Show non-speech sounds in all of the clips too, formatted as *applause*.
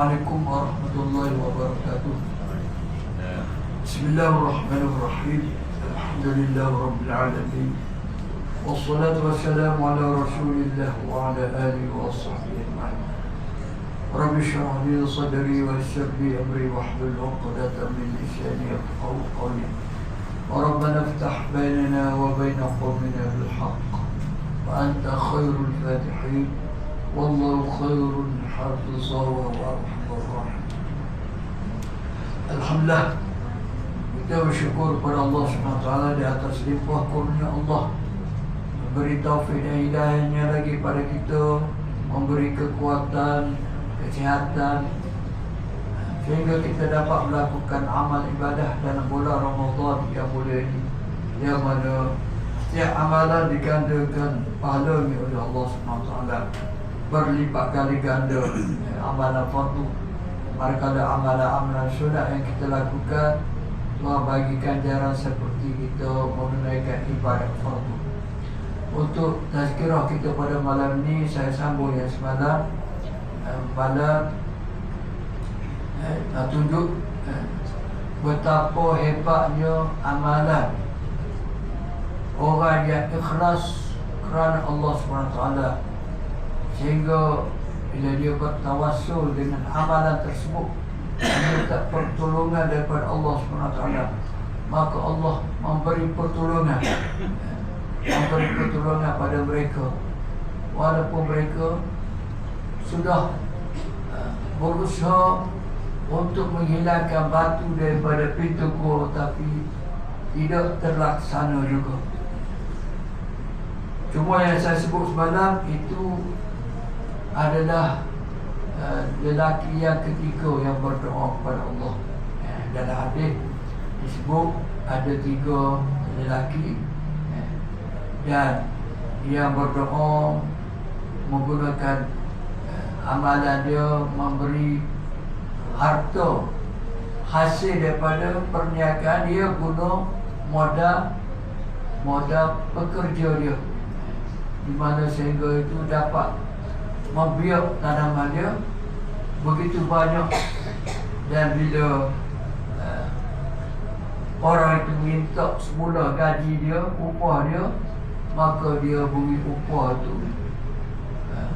عليكم ورحمة الله وبركاته. بسم الله الرحمن الرحيم. الحمد لله رب العالمين. والصلاة والسلام على رسول الله وعلى آله وصحبه أجمعين. رب اشرح لي صدري ويسر لي أمري واحلل عقدة من لساني يفقهوا قولي. وربنا افتح بيننا وبين قومنا بالحق. وأنت خير الفاتحين. والله خير حافظا وأرحم Alhamdulillah. Kita bersyukur kepada Allah SWT di atas limpah kurnia Allah. Memberi taufik dan hidayahnya lagi pada kita memberi kekuatan, kesihatan sehingga kita dapat melakukan amal ibadah dalam bulan Ramadan yang mulia ini yang mana setiap amalan digandakan pahalanya oleh Allah SWT berlipat kali ganda. *clears throat* Amalan fardu manakala amalan-amalan sunat yang kita lakukan Tuhan bagi ganjaran seperti kita menunaikan ibadat fardu untuk tazkirah kita pada malam ini saya sambung yang semalam. Eh, pada eh, nak tunjuk eh, betapa hebatnya amalan orang yang ikhlas kerana Allah SWT sehingga bila dia bertawassul dengan amalan tersebut minta pertolongan daripada Allah SWT maka Allah memberi pertolongan. Memberi pertolongan pada mereka. Walaupun mereka sudah uh, berusaha untuk menghilangkan batu daripada pintu gua tapi tidak terlaksana juga. Cuma yang saya sebut semalam itu adalah uh, lelaki yang ketiga yang berdoa kepada Allah. Eh, dalam hadis disebut ada tiga lelaki eh, dan yang berdoa menggunakan eh, amalan dia memberi harta hasil daripada perniagaan dia guna modal modal pekerja dia di mana sehingga itu dapat membiak tanaman dia begitu banyak. Dan bila uh, orang itu minta semula gaji dia, upah dia maka dia beri upah itu. Uh,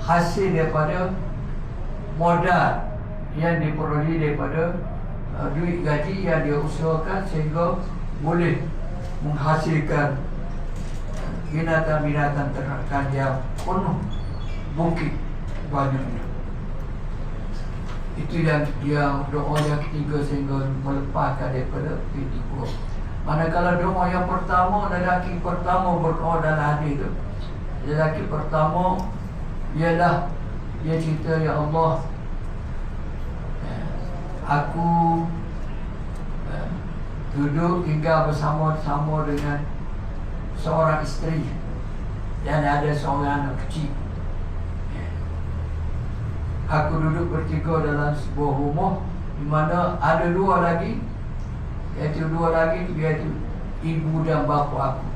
hasil daripada modal yang diperolehi daripada uh, duit gaji yang dia usahakan sehingga boleh menghasilkan binatang-binatang ternakan yang penuh bukit banyaknya. Itu yang yang doa yang ketiga sehingga melepaskan daripada pintu manakala doa yang pertama lelaki pertama berdoa dalam hadis itu lelaki pertama ialah dia cerita ya Allah eh, aku eh, duduk tinggal bersama-sama dengan seorang isteri. Dan ada seorang anak kecil aku duduk bertiga dalam sebuah rumah di mana ada dua lagi iaitu dua lagi iaitu ibu dan bapa aku.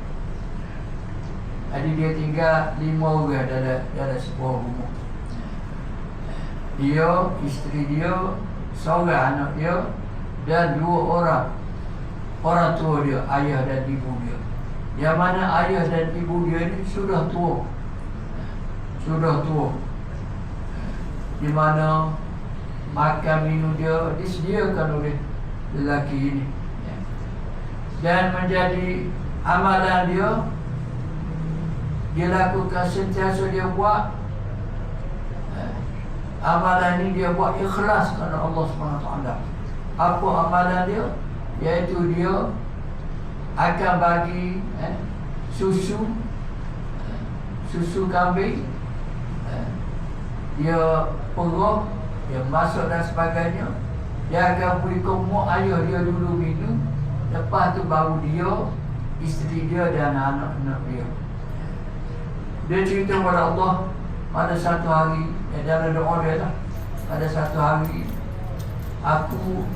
Jadi dia tinggal lima orang dalam, dalam sebuah rumah. Dia, isteri dia, seorang anak dia dan dua orang orang tua dia, ayah dan ibu dia. Yang mana ayah dan ibu dia ini sudah tua. Sudah tua di mana makan minum dia disediakan oleh lelaki ini ya. dan menjadi amalan dia dia lakukan sentiasa dia buat ya. amalan ini dia buat ikhlas kerana Allah SWT apa amalan dia iaitu dia akan bagi eh, susu susu kambing dia perut dia masuk dan sebagainya. Dia akan beri kumuk ayah dia dulu minum. Lepas tu baru dia isteri dia dan anak-anak dia. Dia cerita kepada Allah pada satu hari eh, dalam doa dia lah. Pada satu hari aku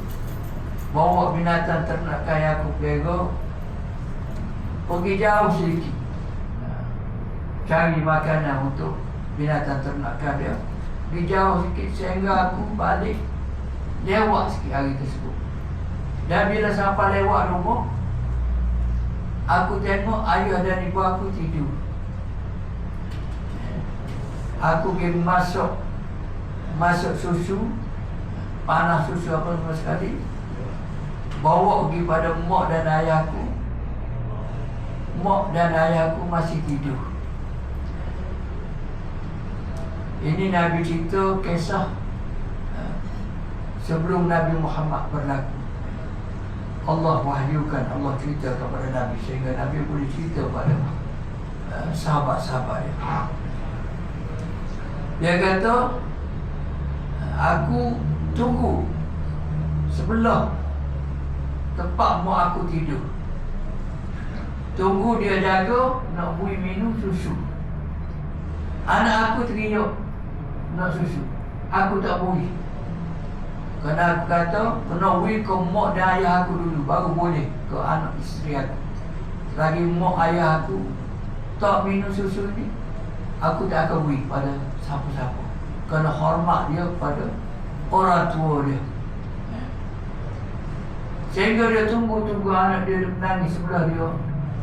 bawa binatang ternakan yang aku pega pergi jauh sedikit. Cari makanan untuk binatang ternakan dia Dia jauh sikit sehingga aku balik Lewat sikit hari tersebut. Dan bila sampai lewat rumah Aku tengok ayah dan ibu aku tidur. Aku pergi masuk Masuk susu Panas susu apa semua sekali. Bawa pergi pada mak dan ayahku Mak dan ayahku masih tidur Ini Nabi cerita kisah eh, Sebelum Nabi Muhammad berlaku. Allah wahyukan Allah cerita kepada Nabi Sehingga Nabi boleh cerita pada uh, Sahabat-sahabat dia. Kata Aku tunggu Sebelah Tempat mak aku tidur. Tunggu dia jaga Nak bui minum susu. Anak aku teriak Nak susu. Aku tak boleh. Kerana aku kata Kena wui ke mak dan ayah aku dulu Baru boleh ke anak isteri aku. Lagi mak ayah aku Tak minum susu ni Aku tak akan wui pada siapa-siapa. Kena hormat dia pada Orang tua dia. Sehingga dia tunggu-tunggu anak dia menangis sebelah dia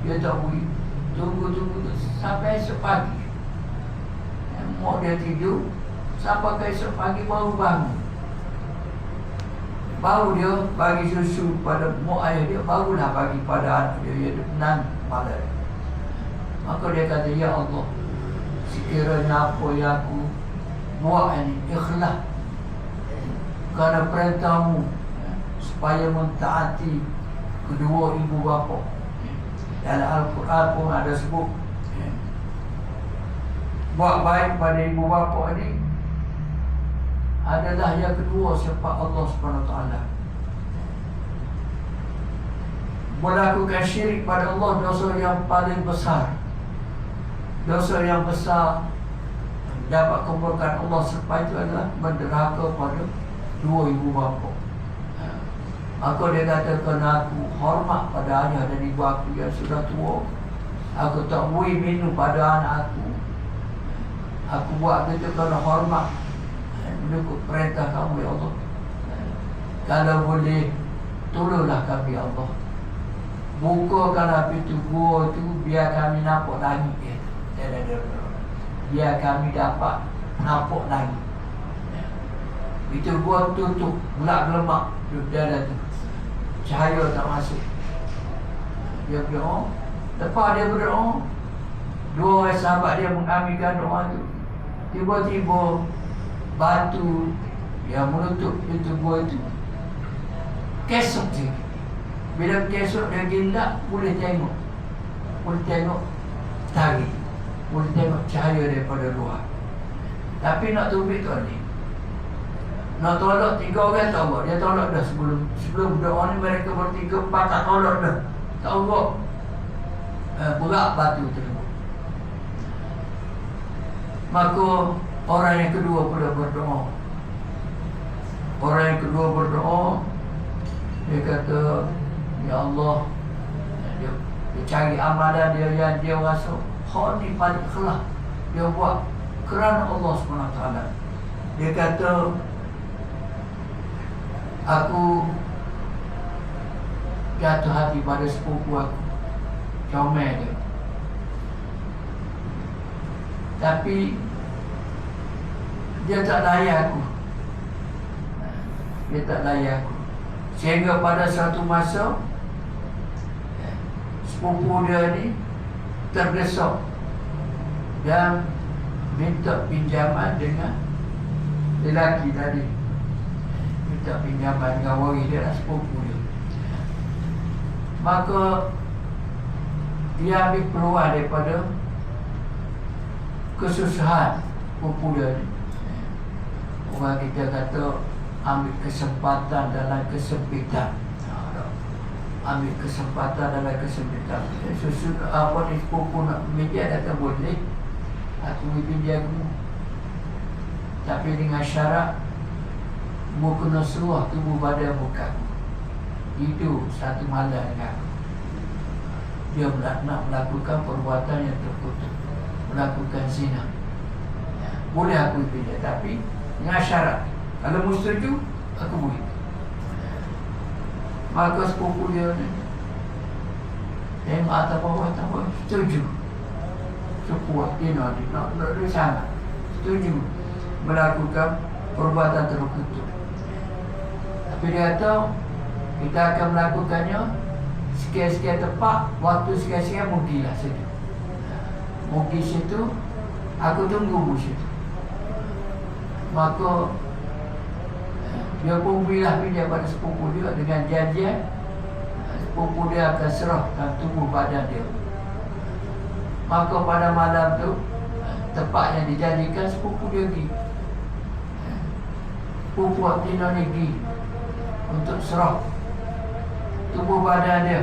Dia tak wui. Tunggu-tunggu sampai esok pagi. Mak dia tidur Sampai ke esok pagi baru bangun? Baru dia bagi susu pada mak ayah dia Barulah bagi pada anak dia Dia tenang pada dia Maka dia kata Ya Allah Sekiranya apa yang aku Buat ini ikhlas. Kerana perintahmu Supaya mentaati Kedua ibu bapa. Dalam Al-Quran pun ada sebut Buat baik pada ibu bapa ini adalah yang kedua sifat Allah taala. Melakukan syirik pada Allah dosa yang paling besar. Dosa yang besar dapat kumpulkan Allah selepas itu adalah menderhaka pada dua ibu bapa. Maka dia kata kena aku hormat pada ayah dan ibu aku yang sudah tua. Aku tak boleh minum pada anak aku. Aku buat itu kerana hormat mengikut perintah kamu ya Allah. Kalau boleh Tolonglah kami ya Allah. Bukakanlah pintu gua itu Biar kami nampak langit ya. Biar kami dapat Nampak langit. Itu gua tutup Mulak gelemak Dia ada tu. Cahaya tak masuk. Dia berdoa. Lepas dia berdoa Dua sahabat dia mengambilkan doa itu Tiba-tiba batu yang menutup pintu gua itu. Kesok je. Bila kesok dia gindak boleh tengok. Boleh tengok tari. Boleh tengok cahaya daripada luar. Tapi nak tubik tu ni nak tolak tiga orang tak buat dia tolak dah sebelum sebelum doa ni mereka bertiga empat tak tolak dah. Tak buat eh, berat batu tersebut maka Orang yang kedua pula berdoa. Orang yang kedua berdoa Dia kata Ya Allah Dia, dia cari amalan dia yang dia rasa Hak ni paling kelah. Dia buat kerana Allah SWT Dia kata Aku Jatuh hati pada sepupu aku Comel dia. Tapi dia tak layak aku. Dia tak layak aku. Sehingga pada satu masa Sepupu dia ni Terdesak Dan Minta pinjaman dengan Lelaki tadi. Minta pinjaman dengan waris dia lah sepupu dia. Maka Dia ambil peluang daripada Kesusahan Sepupu dia ni Orang kita kata ambil kesempatan dalam kesempitan. Ambil kesempatan dalam kesempitan. Susu apa ni sepupu nak media datang boleh. Aku bimbing dia. Tapi dengan syarat Mu kena seluah tubuh badan muka Itu satu malam dengan aku Dia nak melakukan perbuatan yang terkutuk Melakukan zina ya. Boleh aku dia Tapi dengan syarat Kalau mu setuju Aku boleh. Maka sepupu dia ni. Tengok atas bawah atas bawah. Setuju. Sekuat dia nak Nak nak dia sangat. Setuju. Melakukan perbuatan terkutuk Tapi dia kata Kita akan melakukannya Sekian-sekian tempat Waktu sekian-sekian Mugilah situ Mugi situ Aku tunggu situ Maka dia pun bilah pinjam pada sepupu dia dengan janjian sepupu dia akan serahkan tubuh badan dia. Maka pada malam tu tempat yang dijanjikan sepupu dia pergi. Sepupu Tino ni pergi untuk serah tubuh badan dia.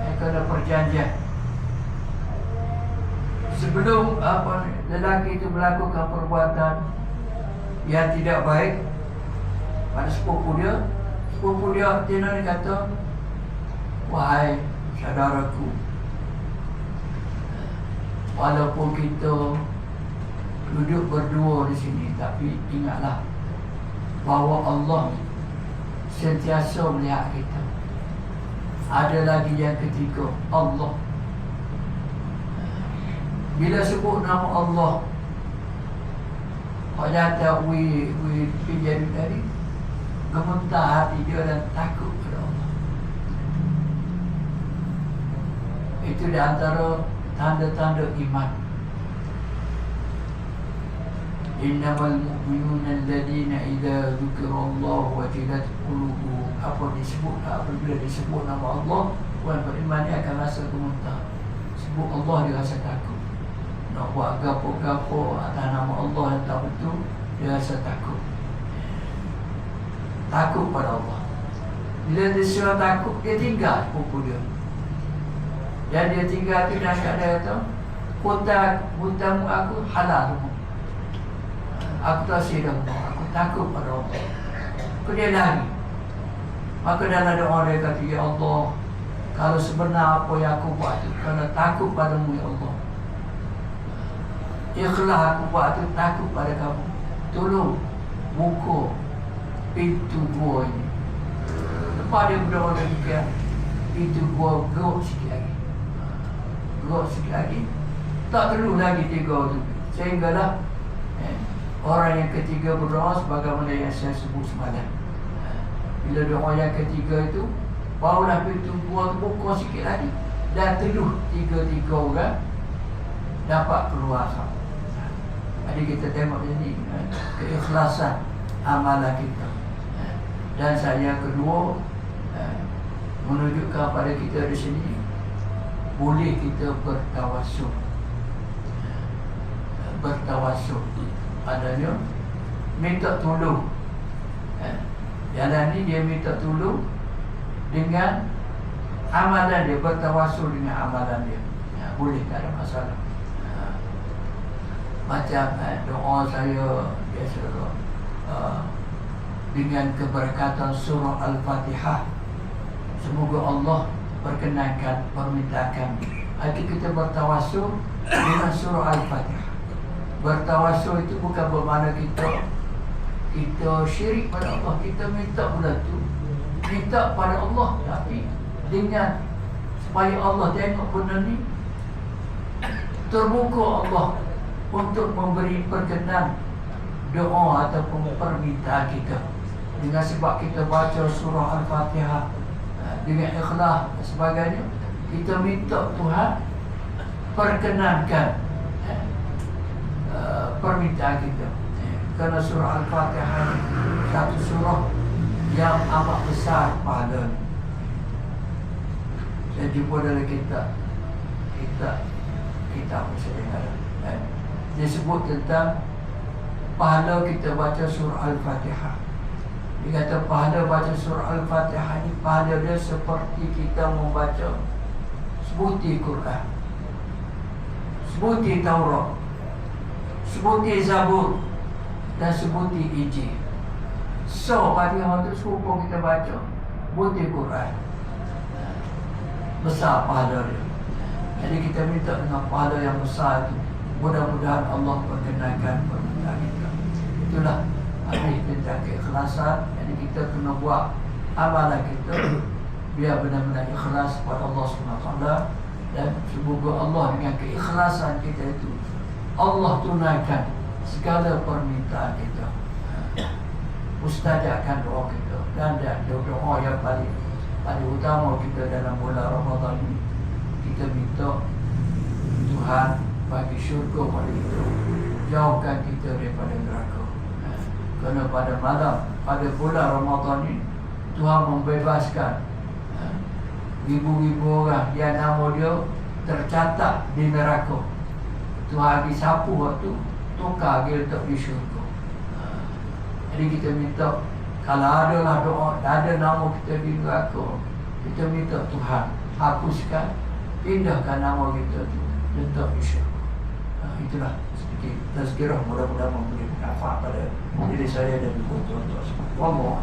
Mereka ada perjanjian. Sebelum apa lelaki itu melakukan perbuatan yang tidak baik, pada sepupu dia sepupu dia Tina ni kata wahai saudaraku walaupun kita duduk berdua di sini tapi ingatlah bahawa Allah sentiasa melihat kita. Ada lagi yang ketiga Allah. Bila sebut nama Allah Kau jatuh we, pinjam tadi gemetar hati dia dan takut kepada Allah. Itu di antara tanda-tanda iman. Innamal mu'minuna alladhina idza dzukira Allah wajilat qulubuhum. Apa disebut apabila disebut nama Allah, orang beriman dia akan rasa gemetar. Sebut Allah dia rasa takut. Nak buat gapo-gapo atas nama Allah yang tak betul, dia rasa takut takut pada Allah. Bila dia suruh takut, dia tinggal sepupu dia. Dan dia tinggal tu dan dia kata, Kota hutamu aku halal. Aku tak sedang aku takut pada Allah. Aku dia lari. Maka dalam doa dia kata, Ya Allah, kalau sebenar apa yang aku buat itu, kerana takut padamu, Ya Allah. Ikhlas aku buat itu, takut pada kamu. Tolong, buku pintu gua ini. Lepas dia berdoa ke pintu gua gerok sikit lagi. Gerok sikit lagi. Tak perlu lagi tiga tu. Sehinggalah eh, orang yang ketiga berdoa sebagaimana yang saya sebut semalam. Bila doa yang ketiga itu, barulah pintu gua tu buka sikit lagi. Dan teluh tiga-tiga orang dapat keluar sama. Jadi kita tengok ini eh, keikhlasan amalan kita. Dan saya kedua eh, menunjukkan pada kita di sini boleh kita bertawasul eh, bertawasul adanya minta tolong. Eh, jalan ni dia minta tolong dengan amalan dia bertawasul dengan amalan dia. Ya, boleh tak ada masalah macam doa saya biasa uh, dengan keberkatan surah Al-Fatihah. Semoga Allah perkenankan permintaan kami. Agar kita bertawasul dengan surah Al-Fatihah. Bertawasul itu bukan bermakna kita kita syirik pada Allah. Kita minta pula tu. Minta pada Allah. Tapi dengan supaya Allah tengok benda ni terbuka Allah untuk memberi perkenan doa ataupun permintaan kita. Dengan sebab kita baca surah Al-Fatihah eh, dengan ikhlas dan sebagainya kita minta Tuhan perkenankan eh, eh, permintaan kita. Kerana surah Al-Fatihah satu surah yang amat besar pahala saya jumpa dalam kita kita kita apa saya dia sebut tentang pahala kita baca surah Al-Fatihah. Dia kata pahala baca surah Al-Fatihah ni Pahala dia seperti kita membaca Sebuti Quran Sebuti Taurat Sebuti Zabur Dan sebuti Ijil So pada waktu serupa kita baca Sebuti Quran. Besar pahala dia. Jadi kita minta dengan pahala yang besar itu Mudah-mudahan Allah perkenalkan permintaan kita. Itulah Habis tentang keikhlasan. Jadi kita kena buat amalan kita Biar benar-benar ikhlas kepada Allah SWT Dan semoga Allah dengan keikhlasan kita itu Allah tunaikan segala permintaan kita. Mustajabkan doa kita Dan doa yang paling paling utama kita dalam bulan Ramadan ini Kita minta Tuhan bagi syurga pada kita Jauhkan kita daripada neraka kerana pada malam pada bulan Ramadan ini Tuhan membebaskan ha, ribu-ribu orang yang nama dia tercatat di neraka. Tuhan bagi sapu waktu tukar dia letak di syurga. Ha, jadi kita minta kalau ada lah doa, ada nama kita di neraka, kita minta Tuhan hapuskan, pindahkan nama kita tu letak di syurga. Ha, itulah sedikit tazkirah mudah-mudahan memberi manfaat pada diri saya dan juga tuan-tuan semua. More.